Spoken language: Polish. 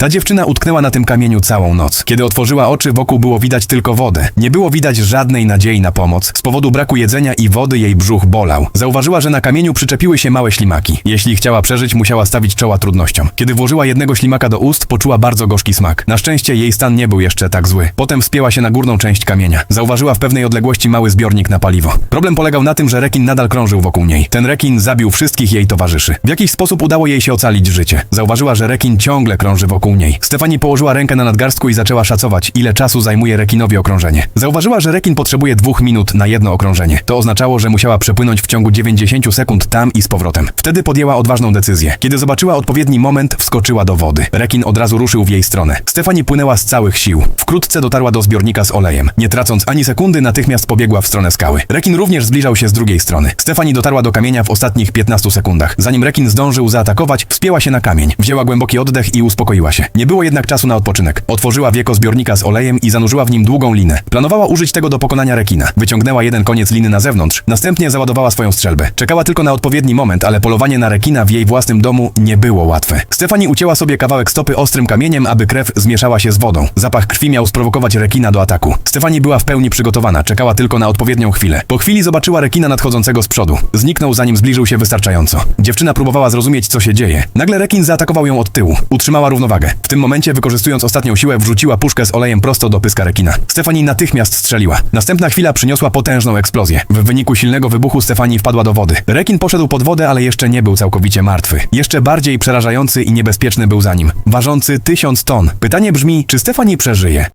Ta dziewczyna utknęła na tym kamieniu całą noc. Kiedy otworzyła oczy, wokół było widać tylko wodę. Nie było widać żadnej nadziei na pomoc. Z powodu braku jedzenia i wody jej brzuch bolał. Zauważyła, że na kamieniu przyczepiły się małe ślimaki. Jeśli chciała przeżyć, musiała stawić czoła trudnościom. Kiedy włożyła jednego ślimaka do ust, poczuła bardzo gorzki smak. Na szczęście jej stan nie był jeszcze tak zły. Potem wspięła się na górną część kamienia. Zauważyła w pewnej odległości mały zbiornik na paliwo. Problem polegał na tym, że rekin nadal krążył wokół niej. Ten rekin zabił wszystkich jej towarzyszy. W jakiś sposób udało jej się ocalić życie. Zauważyła, że rekin ciągle krąży wokół niej. Stefani położyła rękę na nadgarstku i zaczęła szacować, ile czasu zajmuje rekinowi okrążenie. Zauważyła, że rekin potrzebuje dwóch minut na jedno okrążenie. To oznaczało, że musiała przepłynąć w ciągu 90 sekund tam i z powrotem. Wtedy podjęła odważną decyzję. Kiedy zobaczyła odpowiedni moment, wskoczyła do wody. Rekin od razu ruszył w jej stronę. Stefani płynęła z całych sił. Wkrótce dotarła do zbiornika z olejem. Nie tracąc ani sekundy, natychmiast pobiegła w stronę skały. Rekin również zbliżał się z drugiej strony. Stefani dotarła do kamienia w ostatnich 15 sekundach. Zanim rekin zdążył zaatakować, wspięła się na kamień. Wzięła głęboki oddech i uspokoiła się. Nie było jednak czasu na odpoczynek. Otworzyła wieko zbiornika z olejem i zanurzyła w nim długą linę. Planowała użyć tego do pokonania rekina. Wyciągnęła jeden koniec liny na zewnątrz, następnie załadowała swoją strzelbę. Czekała tylko na odpowiedni moment, ale polowanie na rekina w jej własnym domu nie było łatwe. Stefani ucięła sobie kawałek stopy ostrym kamieniem, aby krew zmieszała się z wodą. Zapach krwi miał sprowokować rekina do ataku. Stefani była w pełni przygotowana, czekała tylko na odpowiednią chwilę. Po chwili zobaczyła rekina nadchodzącego z przodu. Zniknął zanim zbliżył się wystarczająco. Dziewczyna próbowała zrozumieć, co się dzieje. Nagle rekin zaatakował ją od tyłu. Utrzymała równowagę. W tym momencie, wykorzystując ostatnią siłę, wrzuciła puszkę z olejem prosto do pyska rekina. Stefani natychmiast strzeliła. Następna chwila przyniosła potężną eksplozję. W wyniku silnego wybuchu Stefani wpadła do wody. Rekin poszedł pod wodę, ale jeszcze nie był całkowicie martwy. Jeszcze bardziej przerażający i niebezpieczny był za nim. Ważący tysiąc ton. Pytanie brzmi, czy Stefani przeżyje?